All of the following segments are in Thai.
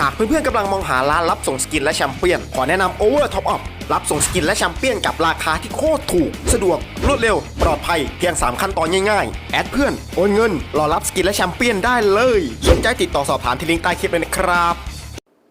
หากเพื่อนๆกำลังมองหาร้านรับส่งสกินและแชมเปี้ยน ขอแนะนำ Over Top Up รับส่งสกินและแชมเปี้ยนกับราคาที่โคตรถูก สะดวก รวดเร็ว ปลอดภัย เพียง 3 ขั้นตอนง่ายๆ แอดเพื่อน โอนเงิน รอรับสกินและแชมเปี้ยนได้เลย สนใจติดต่อสอบถามที่ลิงก์ใต้คลิปเลยนะครับ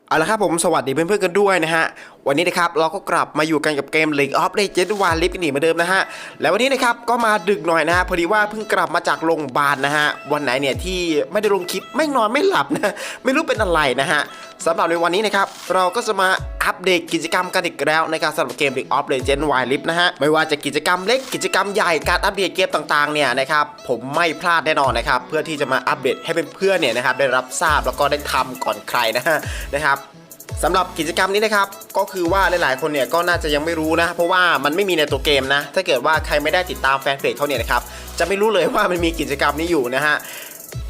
เอาละครับผมสวัสดีเพื่อนๆกันด้วยนะฮะ วันนี้นะครับเราก็กลับมาอยู่กันกับเกม League of Legends วานลิฟกันอีกเหมือนเดิมนะฮะ แล้ววันนี้นะครับก็มาดึกหน่อยนะฮะพอดีว่าเพิ่งกลับมาจากโรงพยาบาลนะฮะ วันไหนเนี่ยที่ไม่ได้ลงคลิปไม่นอนไม่หลับนะ ไม่รู้เป็นอะไรนะฮะสำหรับในวันนี้นะครับเราก็จะมา อัปเดตกิจกรรมกันอีกแล้วในการสำหรับเกม League of Legends Wild Rift นะฮะ ไม่ว่าจะกิจกรรมเล็กกิจกรรมใหญ่การอัปเดตเกมต่างๆเนี่ยนะครับผมไม่พลาดแน่นอนนะครับเพื่อที่จะมาอัปเดตให้เพื่อนๆเนี่ยนะครับได้รับทราบแล้วก็ได้ทำก่อนใครนะฮะนะครับสำหรับกิจกรรมนี้นะครับก็คือว่าหลายๆคนเนี่ยก็น่าจะยังไม่รู้นะ เพราะว่ามันไม่มีในตัวเกมนะ ถ้าเกิดว่าใครไม่ได้ติดตามแฟนเพจเขาเนี่ยนะครับจะไม่รู้เลยว่ามันมีกิจกรรมนี้อยู่นะฮะ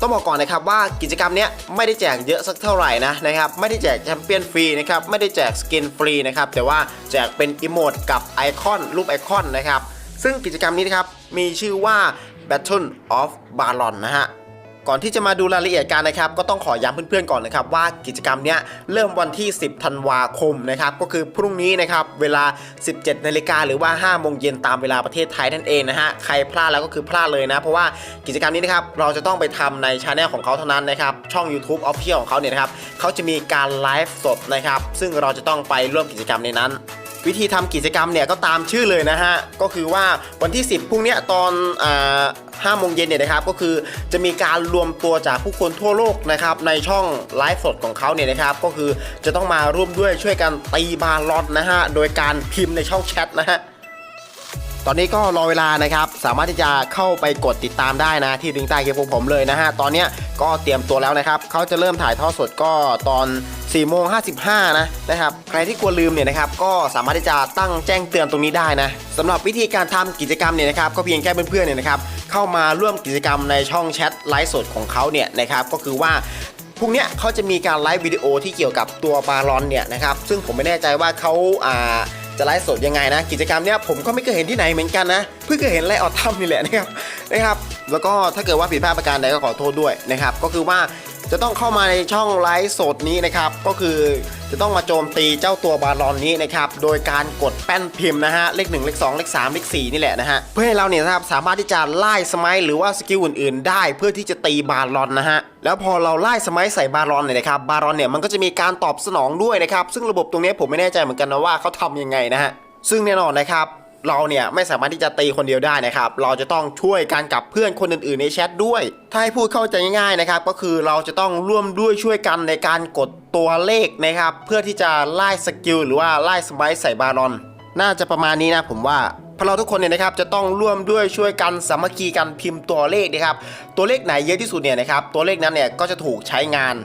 ต้องบอกก่อนนะครับว่ากิจกรรมเนี้ยไม่ได้แจกเยอะสักเท่าไหร่นะนะครับไม่ได้แจกแชมเปี้ยนฟรีนะครับไม่ได้แจกสกินฟรีนะครับแต่ว่าแจกเป็นอิโมดกับไอคอนรูปไอคอนนะครับซึ่งกิจกรรมนี้นะครับมีชื่อว่า Battle of Baron นะฮะ ก่อนที่จะมาดูรายละเอียดกันนะครับก็ต้องขอย้ำเพื่อนๆก่อนนะครับว่ากิจกรรมเนี้ยเริ่มวันที่ 10 ธันวาคมนะครับก็คือพรุ่งนี้นะครับเวลา 17 นาฬิกาหรือว่า5โมงเย็นตามเวลาประเทศไทยนั่นเองนะฮะใครพลาดแล้วก็คือพลาดเลยนะ เพราะว่ากิจกรรมนี้นะครับเราจะต้องไปทำในช anel ของเขาเท่านั้นนะครับช่อง YouTube Official ของเขาเนี่ยนะครับเขาจะมีการไลฟ์สดนะครับซึ่งเราจะต้องไปร่วมกิจกรรมในนั้น วิธีทำกิจกรรมเนี่ยก็ตามชื่อเลยนะฮะ ก็คือว่าวันที่ 10พรุ่งนี้ตอนห้า5โมงเย็นเนี่ยนะครับ ก็คือจะมีการรวมตัวจากผู้คนทั่วโลกนะครับ ในช่องไลฟ์สดของเขาเนี่ยนะครับ ก็คือจะต้องมาร่วมด้วยช่วยกันตีบาลอนนะฮะ โดยการพิมพ์ในช่องแชทนะฮะ ตอนนี้ก็รอเวลานะครับ สามารถที่จะเข้าไปกดติดตามได้นะที่ลิงก์ใต้คลิปของผมเลยนะฮะ ตอนนี้ก็เตรียมตัวแล้วนะครับเขาจะเริ่มถ่ายทอดสดก็ตอน4โมง55นะนะครับ ใครที่กลัวลืมเนี่ยนะครับ ก็สามารถที่จะตั้งแจ้งเตือนตรงนี้ได้นะสำหรับวิธีการทำกิจกรรมเนี่ยนะครับ ก็เพียงแค่เพื่อนๆเนี่ยนะครับ เข้ามาร่วมกิจกรรมในช่องแชทไลฟ์สดของเขาเนี่ยนะครับ ก็คือว่าพรุ่งนี้เขาจะมีการไลฟ์วิดีโอที่เกี่ยวกับตัวบาลอนเนี่ยนะครับ ซึ่งผมไม่แน่ใจว่าเขาอ่า จะไลฟ์สดยังไงนะ กิจกรรมเนี้ยผมก็ไม่เคยเห็นที่ไหนเหมือนกันนะ เพิ่งเคยเห็นไลออททัมนี่แหละนะครับนะครับ แล้วก็ถ้าเกิดว่าผิดพลาดประการใดก็ขอโทษด้วยนะครับ ก็คือว่า จะต้องเข้ามาในช่องไลฟ์สดนี้นะครับ ก็คือจะต้องมาโจมตีเจ้าตัวบาลอนนี้นะครับ โดยการกดแป้นพิมพ์นะฮะ เลข 1 เลข 2 เลข 3 เลข 4 นี่แหละนะฮะ เพื่อให้เราเนี่ยนะครับสามารถที่จะไล่สมัยหรือว่าสกิลอื่นๆ ได้เพื่อที่จะตีบาลอนนะฮะ แล้วพอเราไล่สมัยใส่บาลอนเนี่ยนะครับ บาลอนเนี่ยมันก็จะมีการตอบสนองด้วยนะครับ ซึ่งระบบตรงนี้ผมไม่แน่ใจเหมือนกันนะว่าเขาทำยังไงนะฮะ ซึ่งแน่นอนนะครับ เราเนี่ยไม่สามารถที่จะตีคนเดียวได้นะครับ เราจะต้องช่วยกันกับเพื่อนคนอื่นๆในแชทด้วย ถ้าให้พูดเข้าใจง่ายๆนะครับ ก็คือเราจะต้องร่วมด้วยช่วยกันในการกดตัวเลขนะครับ เพื่อที่จะไล่สกิลหรือว่าไล่สมัยใส่บารอน น่าจะประมาณนี้นะผมว่าพราะเราทุกคนเนี่ยนะครับจะต้องร่วมด้วยช่วยกันสามัคคีกันพิมพ์ตัวเลขนะครับ ตัวเลขไหนเยอะที่สุดเนี่ยนะครับ ตัวเลขนั้นเนี่ยก็จะถูกใช้งาน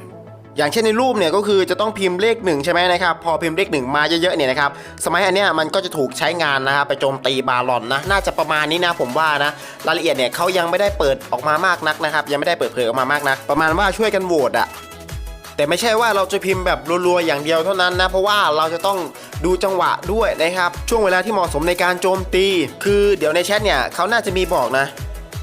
อย่างเช่นในรูปเนี่ยก็คือจะต้องพิมพ์เลขหนึ่งใช่ไหมนะครับพอพิมพ์เลขหนึ่งมาเยอะๆเนี่ยนะครับสมัยอันเนี้ยมันก็จะถูกใช้งานนะครับไปโจมตีบาลอนนะน่าจะประมาณนี้นะผมว่านะรายละเอียดเนี่ยเขายังไม่ได้เปิดออกมามากนักนะครับยังไม่ได้เปิดเผยออกมามากนัก ประมาณว่าช่วยกันโหวตอะแต่ไม่ใช่ว่าเราจะพิมพ์แบบรัวๆอย่างเดียวเท่านั้นนะเพราะว่าเราจะต้องดูจังหวะด้วยนะครับช่วงเวลาที่เหมาะสมในการโจมตี คือเดี๋ยวในแชทเนี่ยเขาน่าจะมีบอกนะ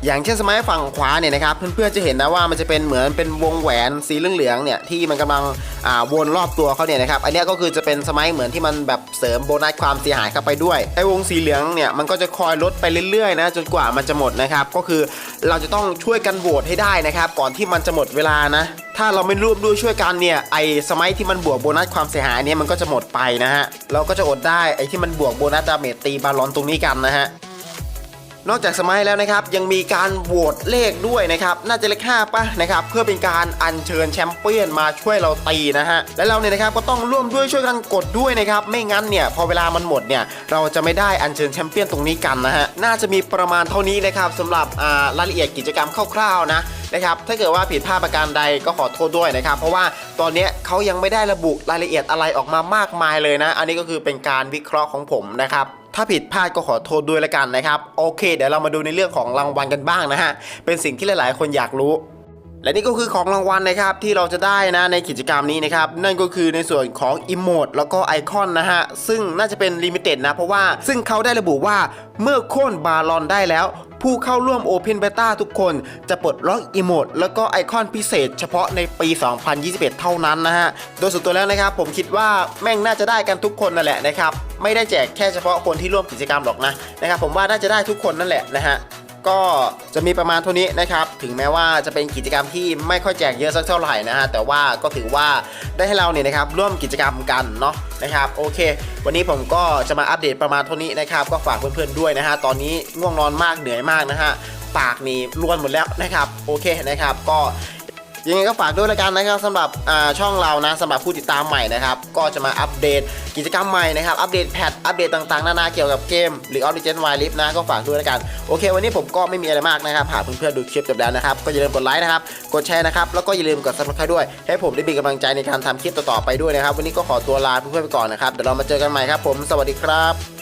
อย่างเช่นสมัยฝั่งขวาเนี่ยนะครับเพื่อนๆจะเห็นนะว่ามันจะเป็นเหมือนเป็นวงแหวนสีเหลืองๆเนี่ยที่มันกำลังอ่าวนรอบตัวเขาเนี่ยนะครับอันนี้ก็คือจะเป็นสมัยเหมือนที่มันแบบเสริมโบนัสความเสียหายเข้าไปด้วยไอ้วงสีเหลืองเนี่ยมันก็จะคอยลดไปเรื่อยๆนะจนกว่ามันจะหมดนะครับก็คือเราจะต้องช่วยกันโหวตให้ได้นะครับก่อนที่มันจะหมดเวลานะถ้าเราไม่ร่วมด้วยช่วยกันเนี่ยไอ้สมัยที่มันบวกโบนัสความเสียหายเนี่ยมันก็จะหมดไปนะฮะเราก็จะอดได้ไอ้ที่มันบวกโบนัสดาเมจตีบาลอนตรงนี้กันนะฮะ นอกจากสมัยแล้วนะครับยังมีการโหวตเลขด้วยนะครับน่าจะเลข5ป่ะนะครับเพื่อเป็นการอัญเชิญแชมเปี้ยนมาช่วยเราตีนะฮะและเราเนี่ยนะครับก็ต้องร่วมด้วยช่วยกันกดด้วยนะครับไม่งั้นเนี่ยพอเวลามันหมดเนี่ยเราจะไม่ได้อัญเชิญแชมเปี้ยนตรงนี้กันนะฮะน่าจะมีประมาณเท่านี้นะครับสำหรับรายละเอียดกิจกรรมคร่าวๆนะนะครับถ้าเกิดว่าผิดพลาดประการใดก็ขอโทษด้วยนะครับ เพราะว่าตอนนี้เขายังไม่ได้ระบุรายละเอียดอะไรออกมามากมายเลยนะ อันนี้ก็คือเป็นการวิเคราะห์ของผมนะครับ ถ้าผิดพลาดก็ขอโทษด้วยละกันนะครับ โอเค เดี๋ยวเรามาดูในเรื่องของรางวัลกันบ้างนะฮะ เป็นสิ่งที่หลาย ๆ คนอยากรู้ และนี่ก็คือของรางวัลนะครับที่เราจะได้นะในกิจกรรมนี้นะครับ นั่นก็คือในส่วนของอิโมดแล้วก็ไอคอนนะฮะ ซึ่งน่าจะเป็นลิมิเต็ดนะ เพราะว่าซึ่งเขาได้ระบุว่าเมื่อโค่นบาลอนได้แล้ว ผู้เข้าร่วม Open Beta ทุกคนจะปลดล็อกอีโมดแล้วก็ไอคอนพิเศษเฉพาะในปี 2021 เท่านั้นนะฮะ โดยส่วนตัวแล้วนะครับผมคิดว่าแม่งน่าจะได้กันทุกคนนั่นแหละนะครับ ไม่ได้แจกแค่เฉพาะคนที่ร่วมกิจกรรมหรอกนะนะครับผมว่าน่าจะได้ทุกคนนั่นแหละนะฮะ ก็จะมีประมาณเท่านี้นะครับ ถึงแม้ว่าจะเป็นกิจกรรมที่ไม่ค่อยแจกเยอะสักเท่าไหร่นะฮะ แต่ว่าก็ถือว่าได้ให้เราเนี่ยนะครับร่วมกิจกรรมกันเนาะนะครับ โอเค วันนี้ผมก็จะมาอัปเดตประมาณเท่านี้นะครับ ก็ฝากเพื่อนๆด้วยนะฮะ ตอนนี้ง่วงนอนมากเหนื่อยมากนะฮะ ปากนี่รวนหมดแล้วนะครับ โอเคนะครับ ก็ ยังไงก็ฝากด้วยละกันนะครับสำหรับช่องเรานะสำหรับผู้ติดตามใหม่นะครับ ก็จะมาอัปเดตกิจกรรมใหม่นะครับ อัปเดตแพทอัปเดตต่างๆ นานาเกี่ยวกับเกมหรือ Origin w i l i f นะก็ฝากด้วยละกัน โอเค วันนี้ผมก็ไม่มีอะไรมากนะครับหากเพื่อนๆดูคลิปจบแล้วนะครับ ก็อย่าลืมกดไลค์นะครับ กดแชร์นะครับ แล้วก็อย่าลืมกด subscribe ด้วย ให้ผมได้มีกำลังใจในการทำคลิปต่อๆไปด้วยนะครับ วันนี้ก็ขอตัวลาเพื่อนๆไปก่อนนะครับ เดี๋ยวเรามาเจอกันใหม่ครับผม สวัสดีครับ